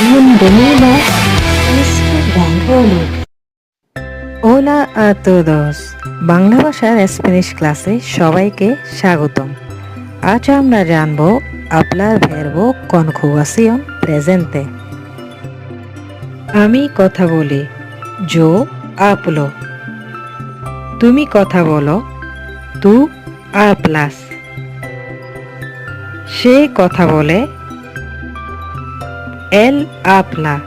A Bengali. Bangla ভাষার Spanish ক্লাসে সবাইকে স্বাগতম। আজ আমরা জানব আপনার ভেরবো কনজুগাসিয়ন প্রেজেন্টে আমি কথা বলি জো আপলো তুমি কথা বলো তু আপলাস সে কথা বলে এল আপলা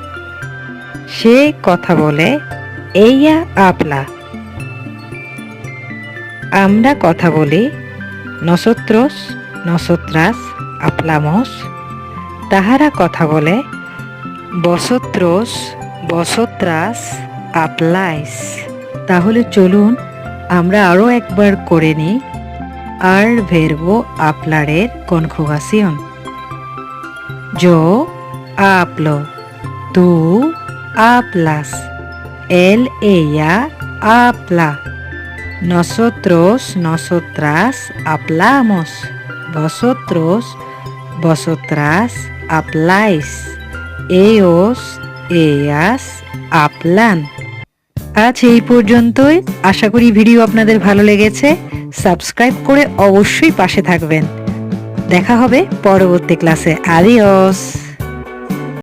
সে কথা বলে, এইয়া আপলা আমরা কথা বলি, নসত্রস, নসত্রাস, আপলামস। তাহারা কথা বলে, বসত্রস, বসত্রাস, আপলাইস। তাহলে চলুন, আমরা আরও একবার করে নিই, আর ভেরবো আপলারের কনজুগাসিয়ন yo hablo, tú hablas, él, ella habla, nosotros, nosotras hablamos, vosotros, vosotras habláis, ellos, ellas hablan. আজ এই পর্যন্তই আশা করি ভিডিও আপনাদের ভালো লেগেছে সাবস্ক্রাইব করে অবশ্যই পাশে থাকবেন দেখা হবে পরবর্তী ক্লাসে আদিওস